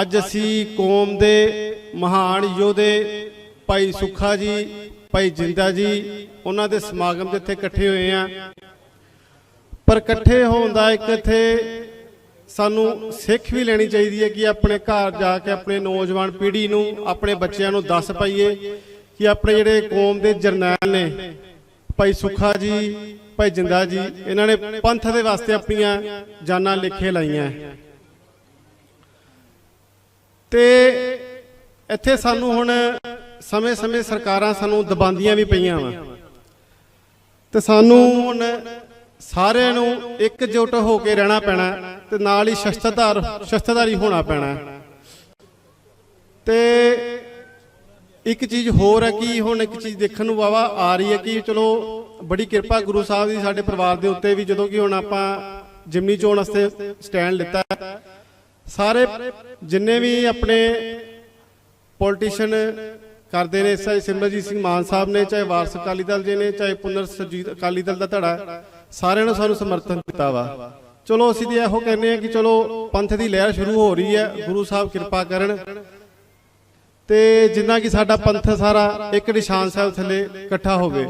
ਅੱਜ ਅਸੀਂ ਕੌਮ ਦੇ ਮਹਾਨ ਯੋਧੇ ਭਾਈ ਸੁੱਖਾ ਜੀ, ਭਾਈ ਜਿੰਦਾ ਜੀ, ਉਹਨਾਂ ਦੇ ਸਮਾਗਮ ਦੇ ਇੱਥੇ ਇਕੱਠੇ ਹੋਏ ਆ ਪਰ ਇਕੱਠੇ ਹੋਣ ਦਾ ਇੱਕ ਇੱਥੇ ਸਾਨੂੰ ਸਿੱਖ ਵੀ ਲੈਣੀ ਚਾਹੀਦੀ ਹੈ ਕਿ ਆਪਣੇ ਘਰ ਜਾ ਕੇ ਆਪਣੇ ਨੌਜਵਾਨ ਪੀੜ੍ਹੀ ਨੂੰ, ਆਪਣੇ ਬੱਚਿਆਂ ਨੂੰ ਦੱਸ ਪਾਈਏ ਕਿ ਆਪਣੇ ਜਿਹੜੇ ਕੌਮ ਦੇ ਜਰਨੈਲ ਨੇ, ਭਾਈ ਸੁੱਖਾ ਜੀ, ਭਾਈ ਜਿੰਦਾ ਜੀ, ਇਹਨਾਂ ਨੇ ਪੰਥ ਦੇ ਵਾਸਤੇ ਆਪਣੀਆਂ ਜਾਨਾਂ ਲਿਖੇ ਲਾਈਆਂ। ਤੇ ਇੱਥੇ ਸਾਨੂੰ ਹੁਣ ਸਮੇਂ-ਸਮੇਂ ਸਰਕਾਰਾਂ ਸਾਨੂੰ ਦਬਾਉਂਦੀਆਂ ਵੀ ਪਈਆਂ ਵਾ ਤੇ ਸਾਨੂੰ ਹੁਣ ਸਾਰਿਆਂ ਨੂੰ ਇਕਜੁੱਟ ਹੋ ਕੇ ਰਹਿਣਾ ਪੈਣਾ ਹੈ ਤੇ ਨਾਲ ਹੀ ਸ਼ਸਤਰਧਾਰ, ਸ਼ਸਤਰਧਾਰੀ ਹੋਣਾ ਪੈਣਾ ਹੈ। ਤੇ ਇੱਕ ਚੀਜ਼ ਹੋਰ ਹੈ ਕਿ ਹੁਣ ਇੱਕ ਚੀਜ਼ ਦੇਖਣ ਨੂੰ ਵਾਵਾ ਆ ਰਹੀ ਹੈ ਕਿ ਚਲੋ ਬੜੀ ਕਿਰਪਾ ਗੁਰੂ ਸਾਹਿਬ ਦੀ ਸਾਡੇ ਪਰਿਵਾਰ ਦੇ ਉੱਤੇ ਵੀ ਜਦੋਂ ਕਿ ਹੁਣ ਆਪਾਂ ਜਿਮਨੀ ਚੋਣ ਵਾਸਤੇ ਸਟੈਂਡ ਲਿੱਤਾ ਸਾਰੇ ਜਿੰਨੇ ਵੀ ਆਪਣੇ ਪੋਲੀਟੀਸ਼ੀਅਨ ਕਰਦੇ ਨੇ, ਚਾਹੇ ਸਿਮਰਜੀਤ ਸਿੰਘ ਮਾਨ ਸਾਹਿਬ ਨੇ, ਚਾਹੇ ਵਾਰਸ ਅਕਾਲੀ ਦਲ ਜੀ ਨੇ, ਚਾਹੇ ਪੁਨਰ ਸਰਜੀਤ ਅਕਾਲੀ ਦਲ ਦਾ ਧੜਾ, ਸਾਰਿਆਂ ਨੇ ਸਾਨੂੰ ਸਮਰਥਨ ਦਿੱਤਾ ਵਾ। ਚਲੋ, ਅਸੀਂ ਤੇ ਇਹੋ ਕਹਿੰਦੇ ਆ ਕਿ ਚਲੋ ਪੰਥ ਦੀ ਲਹਿਰ ਸ਼ੁਰੂ ਹੋ ਰਹੀ ਹੈ, ਗੁਰੂ ਸਾਹਿਬ ਕਿਰਪਾ ਕਰਨ। ਤੇ ਜਿੰਨਾ ਕਿ ਸਾਡਾ ਪੰਥ ਸਾਰਾ, ਇੱਕ ਨਿਸ਼ਾਨ ਸਾਹਿਬ ਥੱਲੇ ਇਕੱਠਾ ਹੋਵੇ।